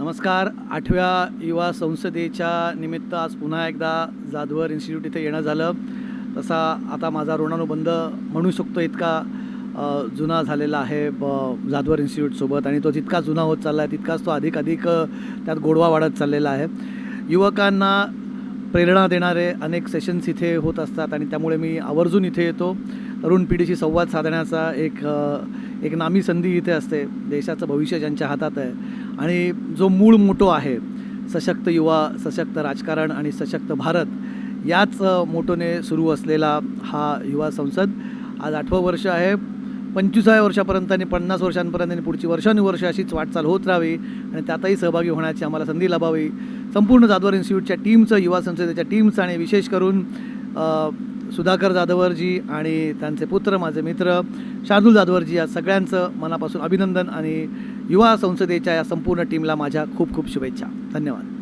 नमस्कार. आठव्या युवा संसदेच्या निमित्त आज पुन्हा एकदा जाधवर इन्स्टिट्यूट इथे येणं झालं. तसा आता माझा ऋणानुबंध म्हणू शकतो इतका जुना झालेला आहे ब जाधवर इन्स्टिट्यूटसोबत आणि तो जितका जुना होत चालला आहे तितकाच तो अधिक अधिक त्यात गोडवा वाढत चाललेला आहे. युवकांना प्रेरणा देणारे अनेक सेशन्स इथे होत असतात आणि त्यामुळे मी आवर्जून इथे येतो. तरुण पिढीशी संवाद साधण्याचा एक एक नामी संधी इथे असते. देशाचं भविष्य ज्यांच्या हातात आहे आणि जो मूळ मोटो आहे सशक्त युवा सशक्त राजकारण आणि सशक्त भारत याच मोटोने सुरू असलेला हा युवा संसद आज आठवं वर्ष आहे. पंचवीसाव्या वर्षापर्यंत आणि पन्नास वर्षांपर्यंत आणि पुढची वर्षानुवर्ष अशीच वाटचाल होत राहावी आणि त्यातही सहभागी होण्याची आम्हाला संधी लाभावी. संपूर्ण जाधवर इन्स्टिट्यूटच्या टीमचं युवा संसदेच्या टीमचं आणि विशेष करून सुधाकर जाधवरजी आणि त्यांचे पुत्र माझे मित्र शार्दूल जाधवरजी या सगळ्यांचं मनापासून अभिनंदन आणि युवा संसदेच्या या संपूर्ण टीमला माझ्या खूप खूप शुभेच्छा. धन्यवाद.